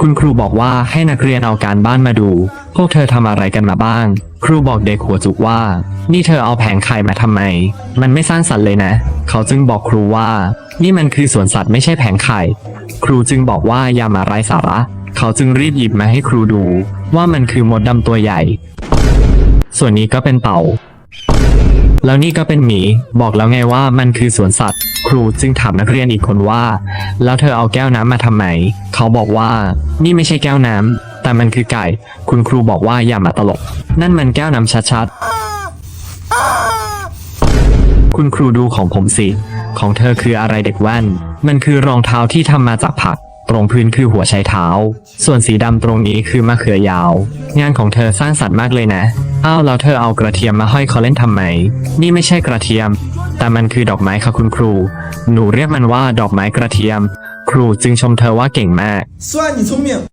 คุณครูบอกว่าให้นักเรียนเอาการบ้านมาดู พวกเธอทำอะไรกันมาบ้าง ครูบอกเด็กหัวจุกว่า นี่เธอเอาแผงไข่มาทำไม มันไม่สร้างสรรค์เลยนะ เขาจึงบอกครูว่า นี่มันคือสวนสัตว์ไม่ใช่แผงไข่ ครูจึงบอกว่าอย่ามาไร้สาระ เขาจึงรีบหยิบมาให้ครูดู ว่ามันคือมดดำตัวใหญ่ ส่วนนี้ก็เป็นเต่า แล้วนี่ก็เป็นหมี บอกแล้วไงว่ามันคือสวนสัตว์ ครูจึงถามนักเรียนอีกคนว่า แล้วเธอเอาแก้วน้ำมาทำไม เขาบอกว่า นี่ไม่ใช่แก้วน้ำ แต่มันคือไก่ คุณครูบอกว่าอย่ามาตลก นั่นมันแก้วน้ำชัดๆ คุณครูดูของผมสิ ของเธอคืออะไรเด็กแว่น มันคือรองเท้าที่ทำมาจากผัก ตรงพื้นคือหัวใช้เท้า ส่วนสีดำตรงนี้คือมะเขือยาว งานของเธอสร้างสรรค์มากเลยนะ อ้าวแล้วเธอเอากระเทียมมาห้อยคอเล่นทำไม นี่ไม่ใช่กระเทียม แต่มันคือดอกไม้ค่ะคุณครู หนูเรียกมันว่าดอกไม้กระเทียม ครูจึงชมเธอว่าเก่งมาก